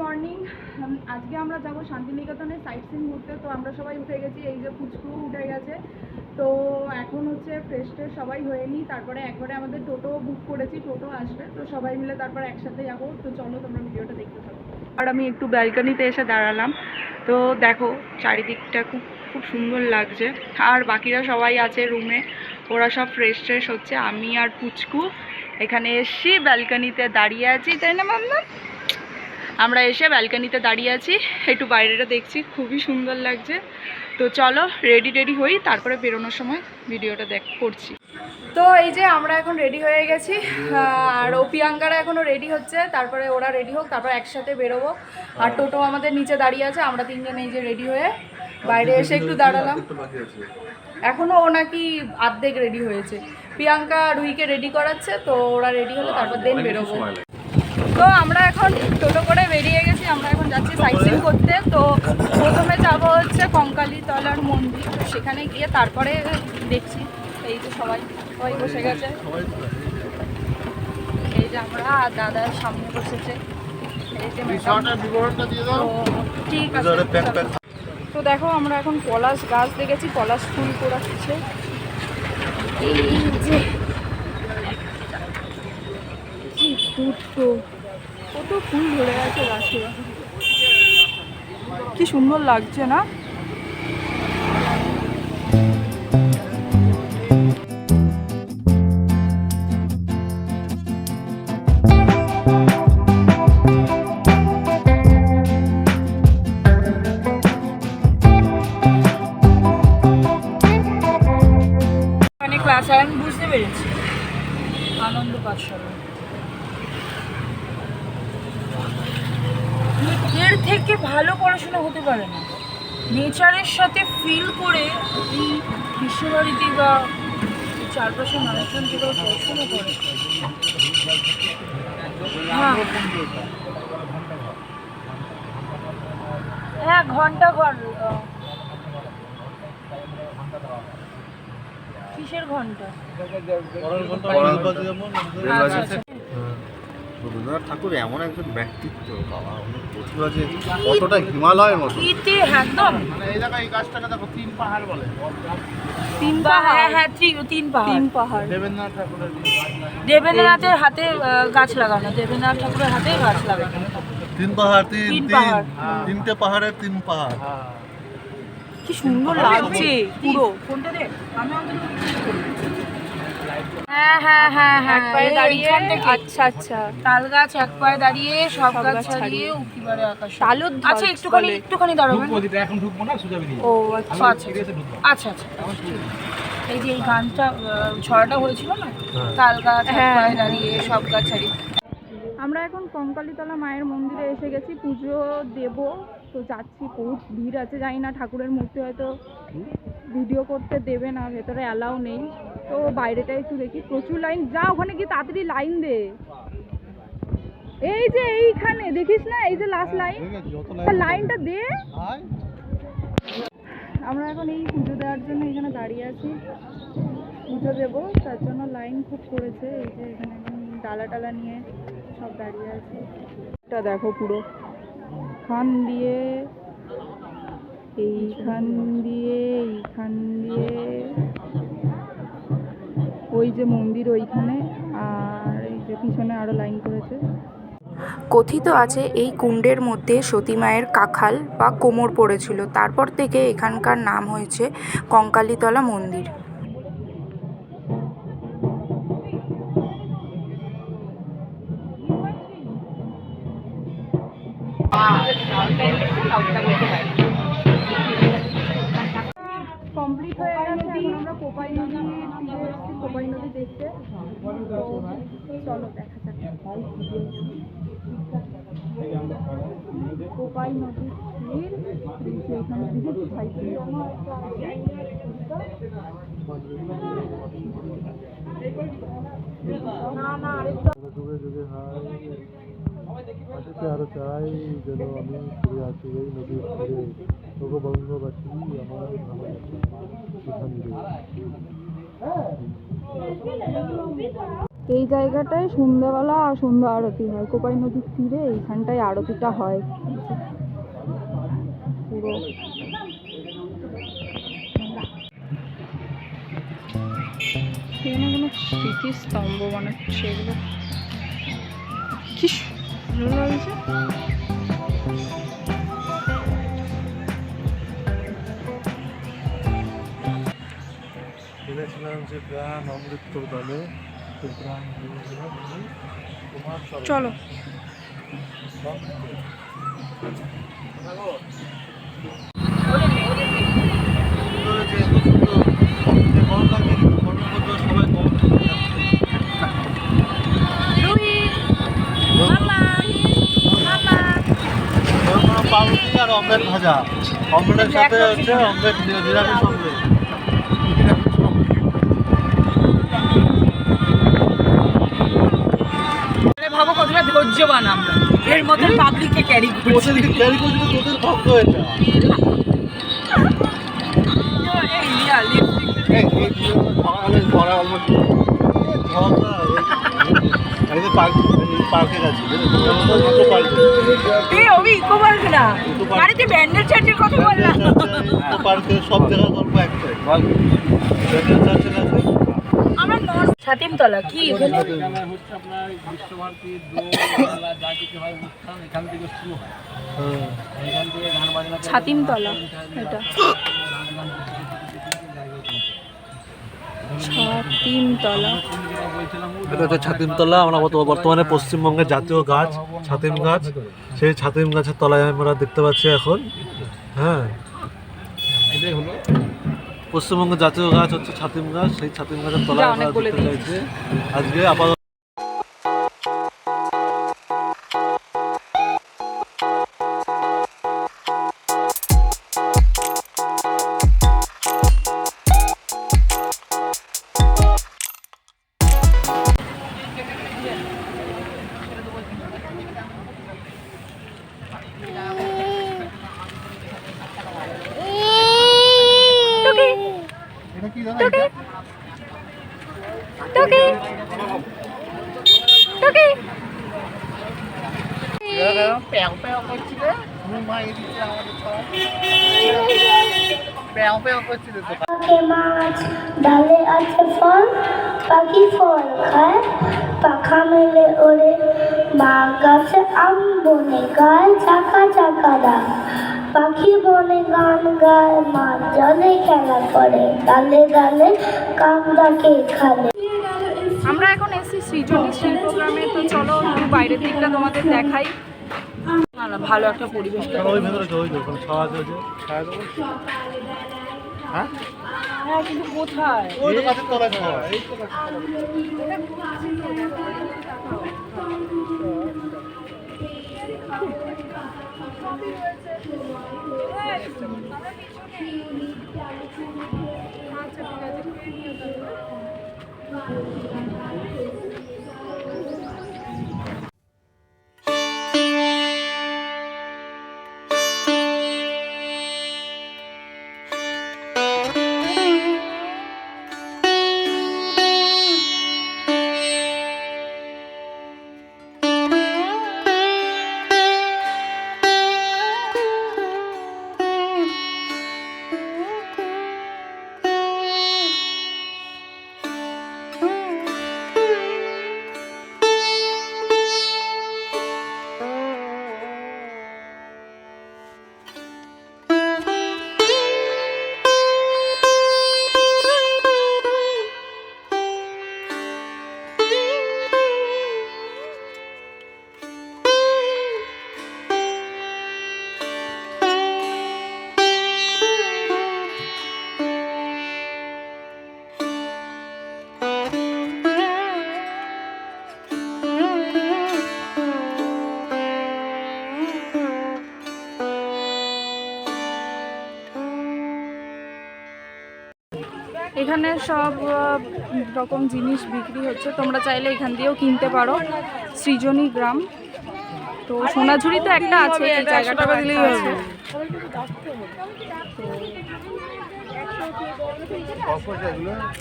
Morning আজকে আমরা যাব শান্তিনিকেতনে সাইট সিন ঘুরতে। তো আমরা সবাই উঠে গেছি, এই যে পুচকু উঠে গেছে। তো এখন হচ্ছে ফ্রেশ ট্রেশ সবাই হয়ে নিই তারপরে একবারে আমাদের টোটো বুক করেছি, টোটো আসবে। তো সবাই মিলে তারপর একসাথে যাব। তো চলো তোমরা ভিডিওটা দেখতে থাকো। আর আমি একটু ব্যালকনিতে এসে দাঁড়ালাম। তো দেখো, চারিদিকটা খুব খুব সুন্দর লাগছে। আর বাকিরা সবাই আছে রুমে ওরা সব ফ্রেশ ট্রেশ হচ্ছে। আমি আর পুচকু এখানে এসছি ব্যালকনিতে দাঁড়িয়ে আছি। তাই না, মাম্মা? আমরা এসে ব্যালকনিতে দাঁড়িয়ে আছি। একটু বাইরেটা দেখছি খুবই সুন্দর লাগছে। তো চলো রেডি টেডি হই তারপরে বেরোনোর সময় ভিডিওটা দেখ করছি। তো এই যে আমরা এখন রেডি হয়ে গেছি আর ও প্রিয়াঙ্কারা এখনও রেডি হচ্ছে তারপরে ওরা রেডি হোক তারপর একসাথে বেরোবো। আর টোটো আমাদের নিচে দাঁড়িয়ে আছে আমরা তিনজন এই যে রেডি হয়ে বাইরে এসে একটু দাঁড়ালাম। এখনও ও নাকি আর্ধেক রেডি হয়েছে। প্রিয়াঙ্কা রুহিকে রেডি করাচ্ছে তো ওরা রেডি হলে তারপর দেন বেরোবো। তো আমরা এখন টোটো করে বেরিয়ে গেছি আমরা এখন যাচ্ছি সাইট সিন করতে। তো প্রথমে যাব হচ্ছে কঙ্কালী তলার মন্দির সেখানে গিয়ে তারপরে দেখছি। এই যে সবাই সবাই বসে গেছে। এই যে আমরা আর দাদা সামনে বসেছে। ঠিক আছে তো দেখো আমরা এখন পলাশ গাছ দেখেছি পলাশ ফুল করাচ্ছে এই যে দুটো কত ফুল ধরে আছে গাছে। কি সুন্দর লাগছে না? মানে ক্লাস আমি বুঝতে পেরেছি। আনন্দ পাঠশালা এর থেকে ভালো পড়াশোনা হতে পারে না। নেচারের সাথে ফিল করে এই বিশ্বভারতী বা চারপাশের মানুষজন যেভাবে পড়াশোনা করে। হ্যাঁ। হ্যাঁ ঘণ্টা ঘর কিসের ঘণ্টা। রবীন্দ্রনাথ ঠাকুর এমন একজন ব্যক্তিত্ব বাবা উনি প্রতিভা যে কতটা হিমালয়ের মতো। একদম। মানে এই জায়গায় এই গাছটাকে দেখো তিন পাহাড় বলে। তিন পাহাড়। হ্যাঁ হ্যাঁ ত্রি- তিন পাহাড়। তিন পাহাড়। দেবেন্দ্রনাথ ঠাকুরের দেবেন্দ্রনাথের হাতে গাছ লাগানো দেবেন্দ্রনাথ ঠাকুরের হাতে গাছ লাগানো। তিন পাহাড় তিন তিন পাহাড়। তিনটে পাহাড়ের তিন পাহাড়। কি সুন্দর লাগছে পুরো। কোনটা দে আমি অন্তত হ্যাঁ হ্যাঁ হ্যাঁ হ্যাঁ পায়ে দাঁড়িয়ে আচ্ছা আচ্ছা। তাল গাছ এক পায়ে দাঁড়িয়ে সব গাছ ছাড়িয়ে। উকিবারে আকাশ। তালুর আচ্ছা একটুখানি একটুখানি দাঁড়াবেন এখন ঢুকবো না সোজা ও আচ্ছা আচ্ছা আচ্ছা আচ্ছা এই যে এই গানটা হয়েছিল না? তাল গাছ এক পায়ে দাঁড়িয়ে সব গাছ ছাড়িয়ে। আমরা এখন কঙ্কালীতলা মায়ের মন্দিরে এসে গেছি পুজো দেব। তো যাচ্ছি বহুত ভিড় আছে জানি না ঠাকুরের মূর্তি হয়তো ভিডিও করতে দেবে না ভেতরে অ্যালাউ নেই। তো বাইরেটা একটু দেখি প্রচুর লাইন যা ওখানে গিয়ে তাড়াতাড়ি লাইন দে। এই যে এইখানে দেখিস না? এই যে লাস্ট লাইন লাইনটা দে। আমরা এখন এই পুজো দেওয়ার জন্য এখানে দাঁড়িয়ে আছি। পুজো দেবো তার জন্য লাইন খুব করেছে এই যে এখানে এখন ডালা টালা নিয়ে সব দাঁড়িয়ে আছে। এটা দেখো পুরো। খান দিয়ে, এইখান দিয়ে এইখান দিয়ে। ওই যে মন্দির ওইখানে, আর এই যে পিছনে আরও লাইন করেছে। কথিত আছে, এই কুণ্ডের মধ্যে সতী মায়ের কাখাল বা কোমর পড়েছিল। তারপর থেকে এখানকার নাম হয়েছে কঙ্কালীতলা মন্দির। কমপ্লিট হয়ে গেছে এখন আমরা কোপাই নদী তীরে এসেছি কোপাই নদী দেখতে। তো চলো দেখা যাক। কোপাই নদী তীর এখানে দিকে সাইকেল না না আরেকটা। যুগে যুগে হাই আরও চাই যেন আমি ফিরে আসি এই নদীর তীরে। আমার এই জায়গাটায় সন্ধ্যাবেলা আর সন্ধ্যা আরতি হয়। কোপাই নদীর তীরে এইখানটায় আরতিটা হয়। পুরো এখানে কোনো স্মৃতিস্তম্ভ বানাচ্ছে এগুলো কি লাগছে। যে প্রাণ অমৃতর দামে সে প্রাণ। চলো। আর অমলেট ভাজা। অমলেটের সাথে হচ্ছে অমলেট নিরামিষ অমলেট। কতটা আমরা। এর মতন পাবলিককে ক্যারি করছি। দিকে ক্যারি করছিল তোদের ভাগ্য এটা এই লিয়া লিপস্টিক এই এই দুজনে সকালে ধরা almost এই ঝগড়া, এই- এই যে পার্ক এই পার্কে গেছি দুটো পার্কে এই অভি ইকো পার্ক না? Eco park. বাড়িতে ব্যান্ডেল চার্চের কথা বললাম। দুটো পার্কে সব জায়গার গল্প একটাই ব্যান্ডেল চার্চের আছে আমরা কি এটা। হচ্ছে আমরা বর্তমানে পশ্চিমবঙ্গের জাতীয় গাছ, ছাতিম গাছ। সেই ছাতিম গাছের তলায় আমরা দেখতে পাচ্ছি এখন হ্যাঁ। পশ্চিমবঙ্গের জাতীয় গাছ হচ্ছে ছাতিম গাছ। সেই ছাতিম গাছের তলায় আমরা দেখতে চাইছি। আজকে আপাতত পাকে মাছ ডালে আছে ফল পাখি ফল খায় পাখা মেলে ওড়ে বাঘ গাছে আম বনে গায় চাকা চাকা দাগ পাখি বনে গান গায় মাছ জলে খেলা করে ডালে ডালে কান্দাকে খালে আমরা এখন এসেছি সৃজনী শিল্পগ্রামে তো চলো একটু বাইরের দিকটা তোমাদের দেখাই। না ভালো একটা পরিবেশ কেন ওই ভেতরে ওই ছাওয়া আছে ছায়া হ্যাঁ? হ্যাঁ কিন্তু কোথায়? ওই তো গাছের তলায় ছাওয়া এই তো গাছের এখানে সব রকম জিনিস বিক্রি হচ্ছে। তোমরা চাইলে এখান দিয়েও কিনতে পারো। সৃজনী গ্রাম। তো সোনাঝুরি তো একটা আছে এই জায়গাটা দিলেই আছে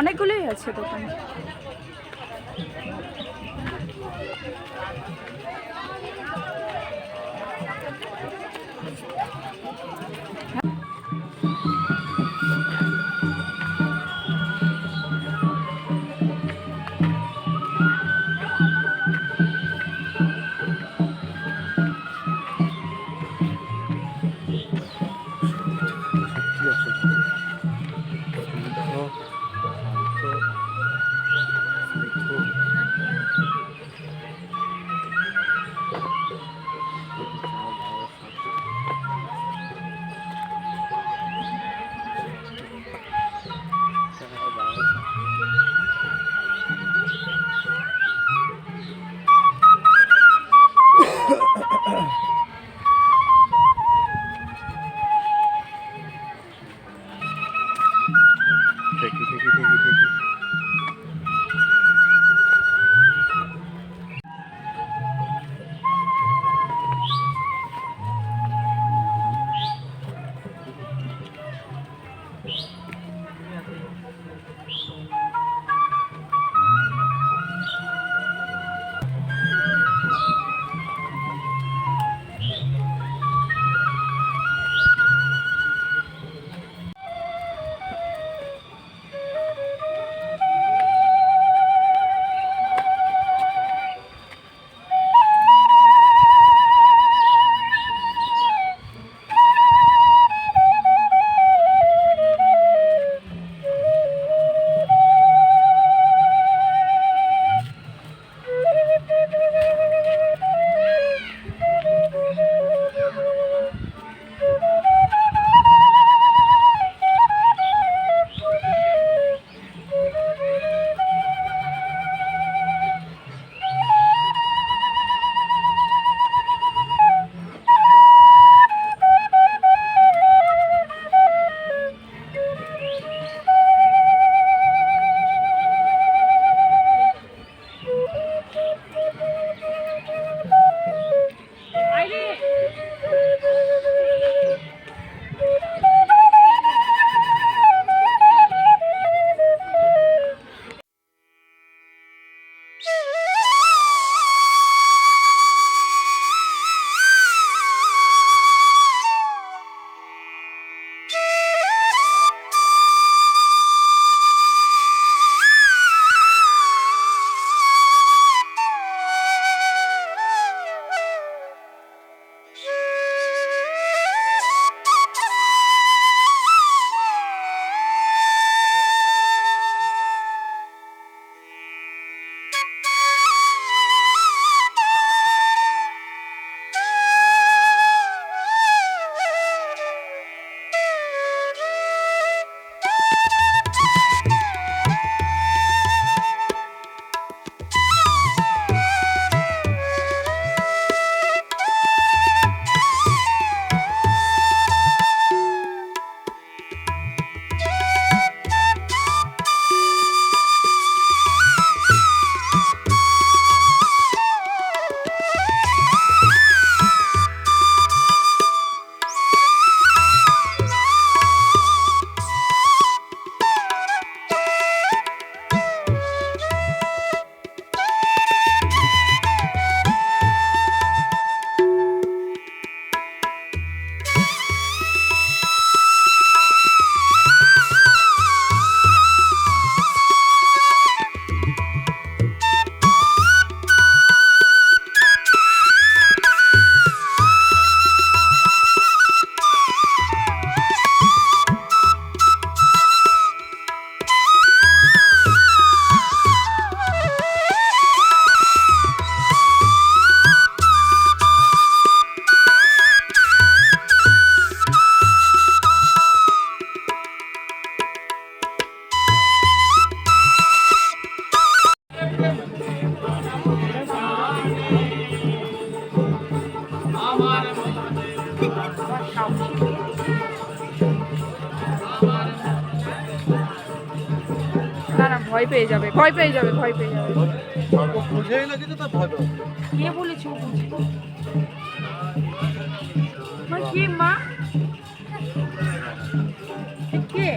অনেকগুলোই আছে দোকান। ভয় পেয়ে যাবে ভয় পেয়ে যাবে ভয় পেয়ে যাবে। বুঝেই না কিছু তো ভয় পাবে। কে বলেছে ও বুঝি? কে মা? কে?